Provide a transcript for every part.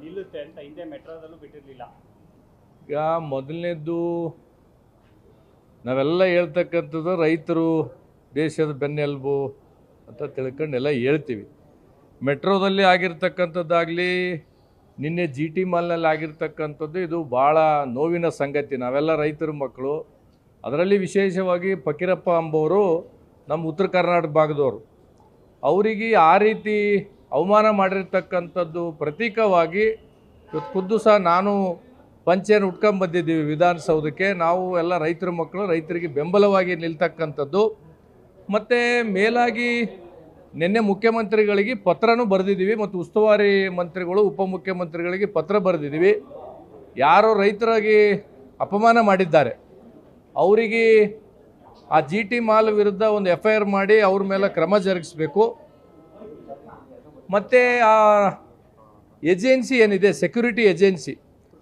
ನಿಲ್ಲುತ್ತೆ ಅಂತ ಹಿಂದೆ ಮೆಟ್ರೋದಲ್ಲೂ ಬಿಟ್ಟಿರಲಿಲ್ಲ. ಈಗ ಮೊದಲನೇದ್ದು ನಾವೆಲ್ಲ ಹೇಳ್ತಕ್ಕಂಥದ್ದು ರೈತರು, ದೇಶದ ಬೆನ್ನೆಲುಬು ಅಂತ ತಿಳ್ಕೊಂಡು ಎಲ್ಲ ಹೇಳ್ತೀವಿ. ಮೆಟ್ರೋದಲ್ಲಿ ಆಗಿರ್ತಕ್ಕಂಥದ್ದಾಗಲಿ, ನಿನ್ನೆ ಜಿ ಟಿ ಮಾಲ್ನಲ್ಲಿ ಆಗಿರ್ತಕ್ಕಂಥದ್ದು ಇದು ಭಾಳ ನೋವಿನ ಸಂಗತಿ. ನಾವೆಲ್ಲ ರೈತರ ಮಕ್ಕಳು. ಅದರಲ್ಲಿ ವಿಶೇಷವಾಗಿ ಫಕೀರಪ್ಪ ಅಂಬವರು ನಮ್ಮ ಉತ್ತರ ಕರ್ನಾಟಕ ಭಾಗದವರು. ಅವರಿಗೆ ಆ ರೀತಿ ಅವಮಾನ ಮಾಡಿರ್ತಕ್ಕಂಥದ್ದು ಪ್ರತೀಕವಾಗಿ ಖುದ್ದು ಸಹ ನಾನು ಪಂಚೆಯನ್ನು ಉಟ್ಕೊಂಡ್ ಬಂದಿದ್ದೀವಿ ವಿಧಾನಸೌಧಕ್ಕೆ. ನಾವು ಎಲ್ಲ ರೈತರ ಮಕ್ಕಳು ರೈತರಿಗೆ ಬೆಂಬಲವಾಗಿ ನಿಲ್ತಕ್ಕಂಥದ್ದು. ಮತ್ತು ಮೇಲಾಗಿ ನಿನ್ನೆ ಮುಖ್ಯಮಂತ್ರಿಗಳಿಗೆ ಪತ್ರನೂ ಬರೆದಿದ್ದೀವಿ. ಮತ್ತು ಉಸ್ತುವಾರಿ ಮಂತ್ರಿಗಳು, ಉಪಮುಖ್ಯಮಂತ್ರಿಗಳಿಗೆ ಪತ್ರ ಬರೆದಿದ್ದೀವಿ. ಯಾರು ರೈತರಾಗಿ ಅಪಮಾನ ಮಾಡಿದ್ದಾರೆ. ಅವರಿಗೆ ಆ ಜಿ ಟಿ ಮಾಲ್ ವಿರುದ್ಧ ಒಂದು ಎಫ್ ಐ ಆರ್ ಮಾಡಿ ಅವ್ರ ಮೇಲೆ ಕ್ರಮ ಜರುಗಿಸಬೇಕು. ಮತ್ತು, ಆ ಏಜೆನ್ಸಿ ಏನಿದೆ? ಸೆಕ್ಯೂರಿಟಿ ಏಜೆನ್ಸಿ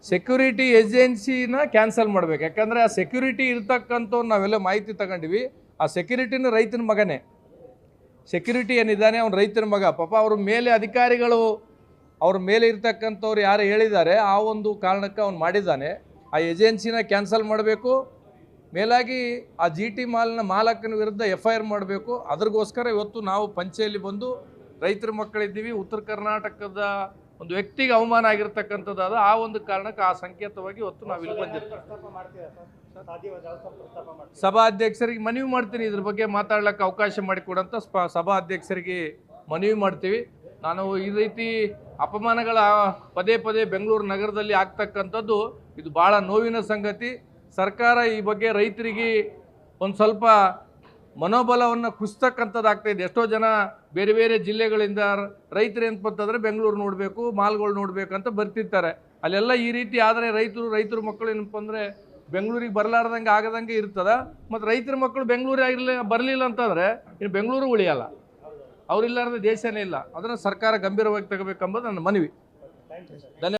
ಸೆಕ್ಯೂರಿಟಿ ಏಜೆನ್ಸಿನ ಕ್ಯಾನ್ಸಲ್ ಮಾಡ್ಬೇಕು. ಯಾಕಂದರೆ ಆ ಸೆಕ್ಯೂರಿಟಿ ಇರ್ತಕ್ಕಂಥವ್ರು ನಾವೆಲ್ಲ ಮಾಹಿತಿ ತಗೊಂಡಿವಿ. ಆ ಸೆಕ್ಯೂರಿಟಿನ ರೈತನ ಮಗನೇ. ಸೆಕ್ಯೂರಿಟಿ ಏನಿದ್ದಾನೆ? ಅವ್ನು ರೈತನ ಮಗ. ಪಾಪ ಅವ್ರ ಮೇಲೆ ಅಧಿಕಾರಿಗಳು, ಅವ್ರ ಮೇಲೆ ಇರ್ತಕ್ಕಂಥವ್ರು ಯಾರು ಹೇಳಿದ್ದಾರೆ, ಆ ಒಂದು ಕಾರಣಕ್ಕೆ ಅವ್ನು ಮಾಡಿದ್ದಾನೆ. ಆ ಏಜೆನ್ಸಿನ ಕ್ಯಾನ್ಸಲ್ ಮಾಡಬೇಕು. ಮೇಲಾಗಿ ಆ ಜಿ ಟಿ ಮಾಲ್ನ ಮಾಲಕನ ವಿರುದ್ಧ ಎಫ್ ಐ ಆರ್ ಮಾಡಬೇಕು. ಅದ್ರಗೋಸ್ಕರ ಇವತ್ತು ನಾವು ಪಂಚೆಯಲ್ಲಿ ಬಂದು ರೈತರ ಮಕ್ಕಳಿದ್ದೀವಿ, ಉತ್ತರ ಕರ್ನಾಟಕದ ಒಂದು ವ್ಯಕ್ತಿಗೆ ಅವಮಾನ ಆಗಿರ್ತಕ್ಕಂಥದ್ದಾದ ಆ ಒಂದು ಕಾರಣಕ್ಕೆ ಆ ಸಂಕೇತವಾಗಿ ಇವತ್ತು ನಾವು ಇಲ್ಲಿ ಬಂದಿರ್ತೀವಿ ಸಭಾಧ್ಯಕ್ಷರಿಗೆ ಮನವಿ ಮಾಡ್ತೀನಿ, ಇದ್ರ ಬಗ್ಗೆ ಮಾತಾಡ್ಲಿಕ್ಕೆ ಅವಕಾಶ ಮಾಡಿಕೊಡಂತ ಸಭಾಧ್ಯಕ್ಷರಿಗೆ ಮನವಿ ಮಾಡ್ತೀವಿ. ನಾನು ಈ ರೀತಿ ಅಪಮಾನಗಳ ಪದೇ ಪದೇ ಬೆಂಗಳೂರು ನಗರದಲ್ಲಿ ಆಗ್ತಕ್ಕಂಥದ್ದು, ಇದು ಭಾಳ ನೋವಿನ ಸಂಗತಿ. ಸರ್ಕಾರ ಈ ಬಗ್ಗೆ ರೈತರಿಗೆ ಒಂದು ಸ್ವಲ್ಪ ಮನೋಬಲವನ್ನು ಕುಸ್ತಕ್ಕಂಥದ್ದಾಗ್ತಾ ಇದೆ ಎಷ್ಟೋ ಜನ ಬೇರೆ ಬೇರೆ ಜಿಲ್ಲೆಗಳಿಂದ ರೈತರು ಅಂತಂದ್ರೆ ಬೆಂಗಳೂರು ನೋಡಬೇಕು, ಮಾಲ್ಗಳು ನೋಡಬೇಕು ಅಂತ ಬರ್ತಿರ್ತಾರೆ. ಅಲ್ಲೆಲ್ಲ ಈ ರೀತಿ ಆದರೆ ರೈತರು, ರೈತರ ಮಕ್ಕಳು ಏನಪ್ಪ ಅಂದರೆ ಬೆಂಗಳೂರಿಗೆ ಬರಲಾರ್ದಂಗೆ ಆಗದಂಗೆ ಇರ್ತದ. ಮತ್ತು ರೈತರ ಮಕ್ಕಳು ಬೆಂಗಳೂರಿಗೆ ಆಗಿರಲಿಲ್ಲ ಬರಲಿಲ್ಲ ಅಂತಂದರೆ ಇನ್ನು ಬೆಂಗಳೂರು ಉಳಿಯಲ್ಲ. ಅವರಿಲ್ಲಾರ್ದ ದೇಶನೇ ಇಲ್ಲ. ಅದನ್ನು ಸರ್ಕಾರ ಗಂಭೀರವಾಗಿ ತಗೋಬೇಕೆಂಬುದು ನನ್ನ ಮನವಿ. ಧನ್ಯವಾದ.